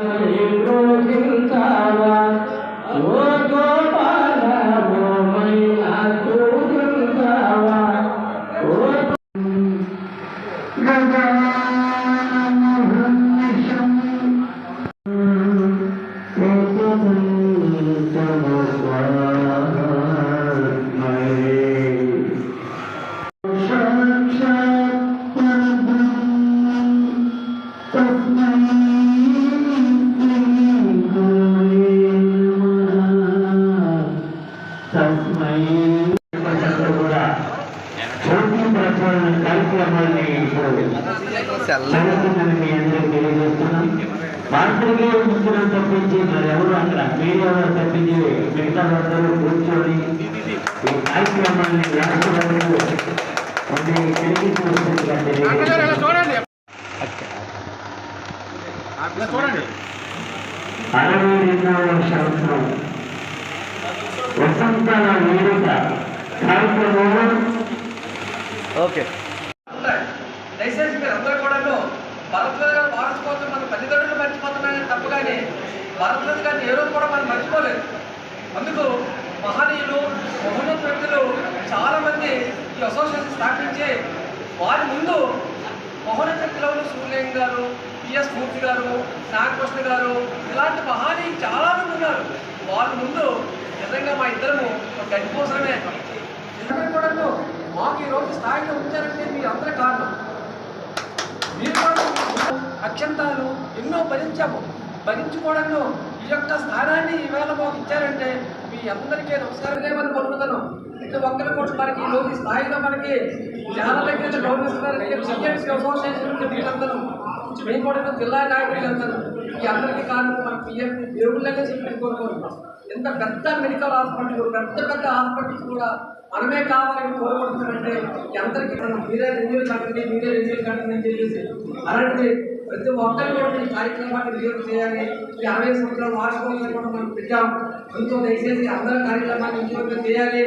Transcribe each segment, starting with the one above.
일로 김사와 오고 జరుగుతుందని మీ ముఖ్యం తప్పించి మరి ఎవరు అక్కడ తప్పించి మిగతా అందరూ కూర్చొని ఈ కార్యక్రమాన్ని తిరిగి అరవై రెండవ సంవత్సరం వేడుక కార్యక్రమంలో ఓకే దయచేసి మీరు అందరూ కూడాను భరద్వాజ గారు వారసుపోతే మన తల్లిదండ్రులు మర్చిపోతున్నాయని తప్ప కానీ భరద్వాజ గారిని ఏ రోజు కూడా మనం మర్చిపోలేదు అందుకు మహనీయులు మహోన్నత వ్యక్తులు చాలా మంది ఈ అసోసియేషన్ స్థాపించి వారి ముందు మహోన్నత వ్యక్తులు సూర్యలింగ గారు పిఎస్ మూర్తి గారు నాగకృష్ణ గారు ఇలాంటి మహానీ చాలా మంది ఉన్నారు. వారి ముందు నిజంగా మా ఇద్దరము గడ్డి కోసమే అందరూ మాకు ఈ రోజు స్థాయిలో ఉంచారంటే మీ అందరి కారణం. మీరు కూడా అక్షంతాలు ఎన్నో భరించాము. భరించుకోవడంలో ఈ యొక్క స్థానాన్ని ఈవేళ మాకు ఇచ్చారంటే మీ అందరికీ నమస్కారం. పలుకుతాను ప్రతి ఒక్కరు కూడా మనకి ఈ స్థాయిలో మనకి చాలా దగ్గర గౌరవిస్తున్నారు. సిఎంసీ మేము కూడా జిల్లా నాయకులు వెళ్తాను ఈ అందరికీ కారణం మన పిఎం దేవుళ్ళనే చెప్పి కోరుకుంటున్నాం ఎంత పెద్ద మెడికల్ హాస్పిటల్ పెద్ద పెద్ద హాస్పిటల్స్ కూడా మనమే కావాలని కోరుకుంటున్నారంటే ఈ అందరికీ మనం మీరే రెన్యూల్ కట్టండి మీరే రెన్యూల్ కట్టండి అని చెప్పేసి అలాంటి ప్రతి ఒక్కరు కూడా ఈ కార్యక్రమాన్ని వినియోగం చేయాలి. ఈ అరవై సంవత్సరాల వార్షికోత్సవం కూడా మనం పెట్టాం. ఎంతో దయచేసి అందరూ కార్యక్రమాన్ని వినియోగం చేయాలి.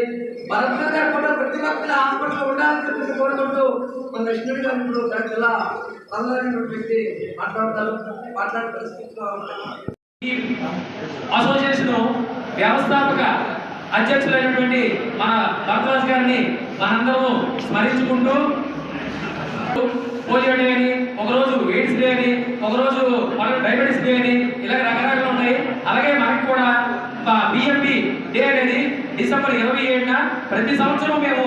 భద్రంగా కూడా ప్రతి ఒక్కరి హాస్పిటల్ ఉండాలని చెప్పేసి కోరుకుంటూ మన లక్ష్మీ గారు ఇప్పుడు చాలా చల్లని వ్యక్తి మాట్లాడతారు. మాట్లాడే పరిస్థితిలో అసోసియేషన్ వ్యవస్థాపక అధ్యక్షులైనటువంటి మన భరద్వాజ్ గారిని మనందరము స్మరించుకుంటూ పోలియో డే అని ఒకరోజు ఎయిడ్స్ డే అని ఒకరోజు మనకు డయాబెటీస్ డే అని ఇలాగ రకరకాలు ఉన్నాయి. అలాగే మనకి కూడా బిఎంపి డే అనేది డిసెంబర్ ఇరవై ఏడున ప్రతి సంవత్సరం మేము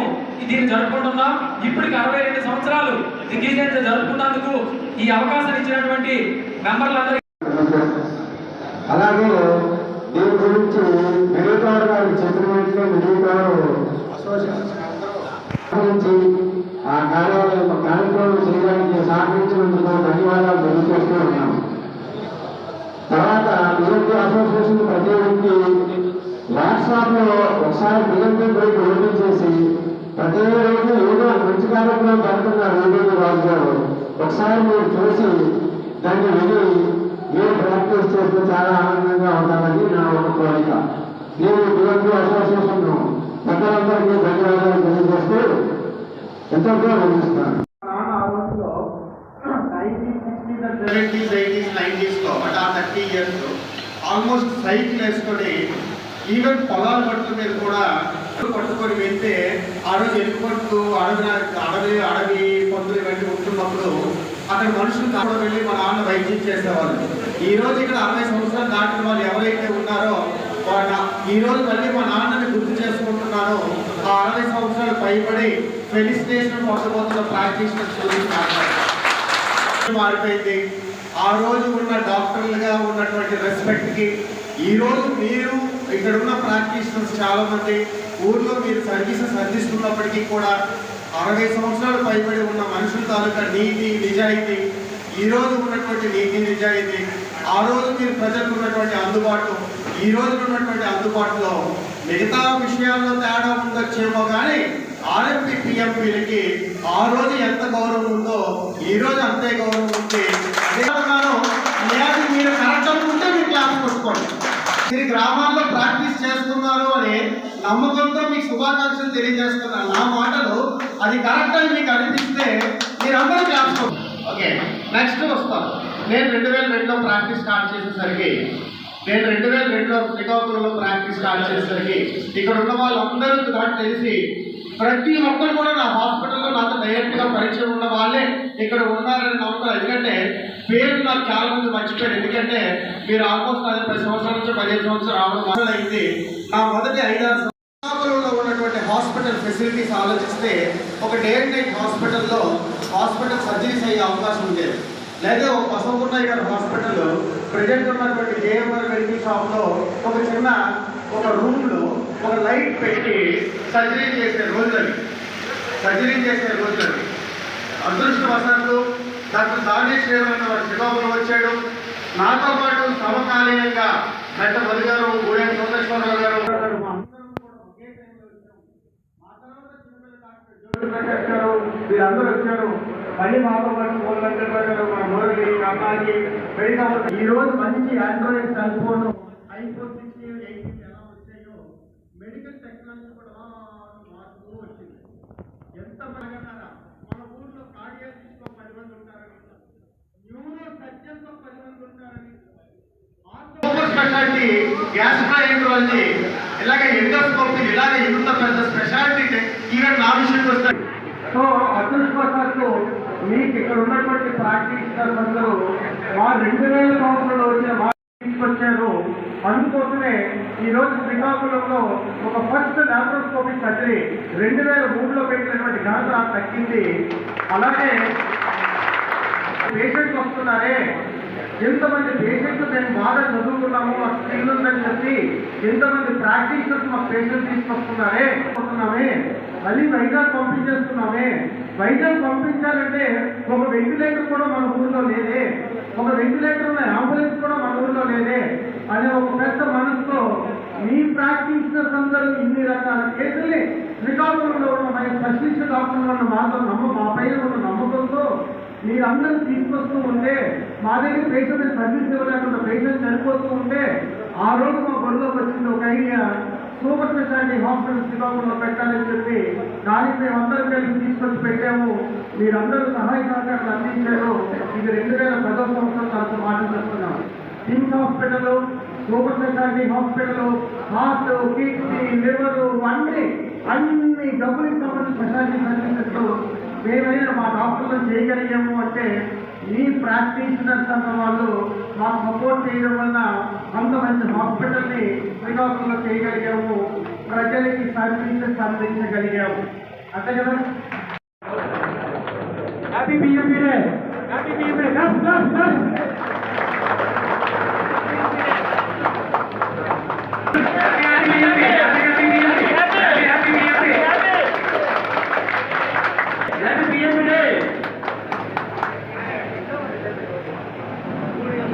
దీన్ని జరుపుకుంటున్నాం. ఇప్పటికి అరవై రెండు సంవత్సరాలు దిగ్విజయం జరుపుకున్నందుకు ఈ అవకాశం ఇచ్చినటువంటి మెంబర్లందరికీ అలాగే దీని గురించి వివేకారు గారు చెప్పిన వెంటనే వివేకారు గురించి ఆ కార్యాలయం కార్యక్రమం చేయడానికి సహకరించినందుకు ధన్యవాదాలు తెలియజేస్తూ ఉన్నాం తర్వాత బిఎంపీ అసోసియేషన్ ప్రతి వ్యక్తి వాట్సాప్లో ఒకసారి బిఎంపీ బ్రేక్ ఓపెన్ చేసి ప్రతి రోజు ఏదో మంచి కార్యక్రమం పెడుతున్నారు ఏదో రాజు గారు ఒకసారి మీరు చూసి దాన్ని విని మీరు ప్రాక్టీస్ చేస్తే చాలా ఆనందంగా ఉంటామని నా ఒక కోరిక. నేను బిఎంపీ అసోసియేషన్ పెద్దలందరికీ ధన్యవాదాలు తెలియజేస్తూ ఎంతో అందిస్తున్నాను సెవెంటీస్ ఎయిటీస్ నైంటీస్లో అంటే ఆ థర్టీ ఇయర్స్ ఆల్మోస్ట్ సైకిల్ వేసుకొని ఈవెన్ పొలాల పట్ల మీద కూడా పట్టుకొని వెళ్తే అడవి రోజు అడవి అడవి అడవి పందులు ఇవన్నీ ఉంటున్నప్పుడు అక్కడ మనుషులు కావడం వెళ్ళి మా నాన్న వైద్యం చేసేవాళ్ళు. ఈ రోజు ఇక్కడ అరవై సంవత్సరాలు దాటిన వాళ్ళు ఎవరైతే ఉన్నారో వాళ్ళ ఈ రోజు మళ్ళీ మా నాన్నని గుర్తు చేసుకుంటున్నారో అరవై సంవత్సరాలు పైబడి ఫెలిసిటేషన్ పొందబోతున్న ప్రాక్టీషనర్స్ గురించి మారిపోయింది. ఆ రోజు ఉన్న డాక్టర్లుగా ఉన్నటువంటి రెస్పెక్ట్కి ఈ రోజు మీరు ఇక్కడ ఉన్న ప్రాక్టీషనర్స్ చాలా మంది ఊర్లో మీరు సర్వీసెస్ అందిస్తున్నప్పటికీ కూడా అరవై సంవత్సరాలు పైబడి ఉన్న మనుషుల తాలూకా నీతి నిజాయితీ ఈ రోజు ఉన్నటువంటి నీతి నిజాయితీ ఆ రోజు మీరు ప్రజలకు ఉన్నటువంటి అందుబాటు ఈ రోజు ఉన్నటువంటి అందుబాటులో మిగతా విషయాల్లో తేడా ఉండొచ్చేమో కానీ ఆర్ఎంపీ వీరికి ఆ రోజు ఎంత గౌరవం ఉందో ఈ రోజు అంతే గౌరవం ఉంది. అదే ప్రకారం లేదు మీరు కరెక్ట్ అనుకుంటే మీరు క్లాస్ కొట్టుకోండి. మీరు గ్రామాల్లో ప్రాక్టీస్ చేస్తున్నారు అని నమ్మకంతో మీకు శుభాకాంక్షలు తెలియజేస్తున్నాను నా మాటలు అది కరెక్ట్ అని మీకు అనిపిస్తే మీరు అందరూ క్లాస్ ఓకే నెక్స్ట్ వస్తాను. నేను రెండు వేల రెండులో ప్రాక్టీస్ స్టార్ట్ చేసేసరికి నేను రెండు వేల రెండులో శ్రీకాకుళంలో ప్రాక్టీస్ స్టార్ట్ చేసేసరికి ఇక్కడ ఉన్న వాళ్ళందరూ నాకు తెలిసి ప్రతి ఒక్కరు కూడా నా హాస్పిటల్లో నాతో డైరెక్ట్గా పరిచయం ఉన్న వాళ్ళే ఇక్కడ ఉన్నారని నమ్ముతారు. ఎందుకంటే పేరు నాకు చాలా మంది మర్చిపోయారు. ఎందుకంటే మీరు ఆల్మోస్ట్ అది పది సంవత్సరాల నుంచి పదిహేను సంవత్సరాలు రావడం అయింది నా మొదటి ఐదారు శ్రీకాకుళంలో ఉన్నటువంటి హాస్పిటల్ ఫెసిలిటీస్ ఆలోచిస్తే ఒక డే అండ్ నైట్ హాస్పిటల్లో హాస్పిటల్ సర్జరీస్ అయ్యే అవకాశం ఉండేది. లేదా ఒక బసవకున్నాయి గారి హాస్పిటల్ ప్రజెంట్ ఉన్నటువంటి జేఎంఆర్ మెడికల్ షాప్లో ఒక చిన్న ఒక రూమ్లో ఒక లైట్ పెట్టి సర్జరీ చేసే రోజులని సర్జరీ చేసే రోజులని అదృష్టవశాత్తు డాక్టర్ దానేష్ శ్రీరామ్ అన్న వాడు శ్రీకాకుళం వచ్చాడు. నాతో పాటు సమకాలీనంగా మెట్ట బలి గారు గూడెం సోమేశ్వరరావు గారు. వీరందరూ వచ్చారు. మళ్ళీ మాతో పాటు మూల వెంకటరావు గారు మా మురళి అమ్మాయి మెడికల్ ఈ రోజు మంచి Android cell phone iPhone sixteen eighteen ఎలా వచ్చాయో మెడికల్ టెక్నాలజీ కూడా మారుతూ వచ్చింది. ఎంత మన ఊర్లో పది మంది ఉంటారని న్యూరో పది మంది ఉంటారని. స్పెషాలిటీ గ్యాస్ట్రాంట్రాలజీ ఇలాగ ఎండోస్కోపీ ఇలాగ ఇంత పెద్ద స్పెషాలిటీ ఈవెన్ నా విషయంకి వస్తాయి సో అదృష్టవశాత్తు మీకు ఇక్కడ ఉన్నటువంటి ప్రాక్టీషనర్స్ అందరూ మా రెండు వేల సంవత్సరంలో వచ్చిన మా తీసుకొచ్చారు. అందుకోసమే ఈ రోజు శ్రీకాకుళంలో ఒక ఫస్ట్ లాప్రోస్కోపిక్ సర్జరీ రెండు వేల మూడులో పెట్టినటువంటి ఘనత తగ్గింది. అలాగే పేషెంట్స్ వస్తున్నారే. ఎంతమంది పేషెంట్స్ మేము బాగా చదువుకున్నాము మా స్కిల్ ఉందని చెప్పి ఎంతమంది ప్రాక్టీషనర్స్ మా పేషెంట్ తీసుకొస్తున్నారే. వస్తున్నామే మళ్ళీ వైజాగ్ పంపించేస్తున్నామే. వైజాగ్ పంపించాలంటే ఒక వెంటిలేటర్ కూడా మన ఊర్లో లేదే. ఒక వెంటిలేటర్ ఉన్న అంబులెన్స్ కూడా మన ఊర్లో లేదే. అనే ఒక పెద్ద మనసుతో మీ ప్రాక్టీషనర్స్ అందరూ ఇన్ని రకాల కేసుల్ని శ్రీకాకుళంలో ఉన్న మన స్పెషలిస్ట్ డాక్టర్లు ఉన్న మాతో నమ్మ మా పైన ఉన్న నమ్మకంతో మీరందరూ తీసుకొస్తూ ఉంటే మా దగ్గర పేషెంట్ సర్వీస్ ఇవ్వలేకుండా పేషెంట్ చనిపోతూ ఉంటే ఆ రోజు మా బడిలోకి వచ్చింది ఒక ఐడియా సూపర్ స్పెషాలిటీ హాస్పిటల్ శ్రీకాకుళంలో పెట్టాలని చెప్పి దానికి మేము అందరం కలిసి తీసుకొచ్చి పెట్టాము. మీరందరూ సహాయ సహకారాలు అందించారు. ఇది రెండు వేల పదో సంవత్సరం తరఫు మాటలు చెప్తున్నాం. KIMS hospital super speciality hospital heart kidney liver అన్ని అన్ని డబ్బులకు సంబంధించిన స్పెషాలిటీ సర్వీసెస్ మేమైనా మా డాక్టర్లు చేయగలిగాము అంటే ఈ ప్రాక్టీషనర్స్ అన్న వాళ్ళు మాకు సపోర్ట్ చేయడం వల్ల అంత మంచి హాస్పిటల్ని శ్రీకాకుళంలో చేయగలిగాము. ప్రజలకి సర్వీసెస్ అందించగలిగాము. అంతే కదా? హ్యాపీ బియ్యం హ్యాపీ బియ్యం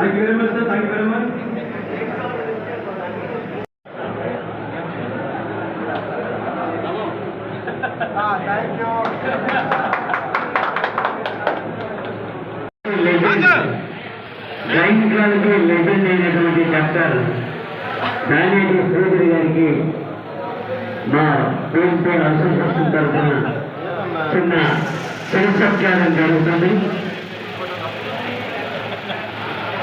Thank you very much, sir. Thank you very much. Ah, thank you. రైతులకు లెజెండ్ అయినటువంటి డాక్టర్ నానేటి సూర్యుడు గారికి మా పేరు అసోసియేషన్ తరఫున చిన్న చిరు సత్కారం జరుగుతుంది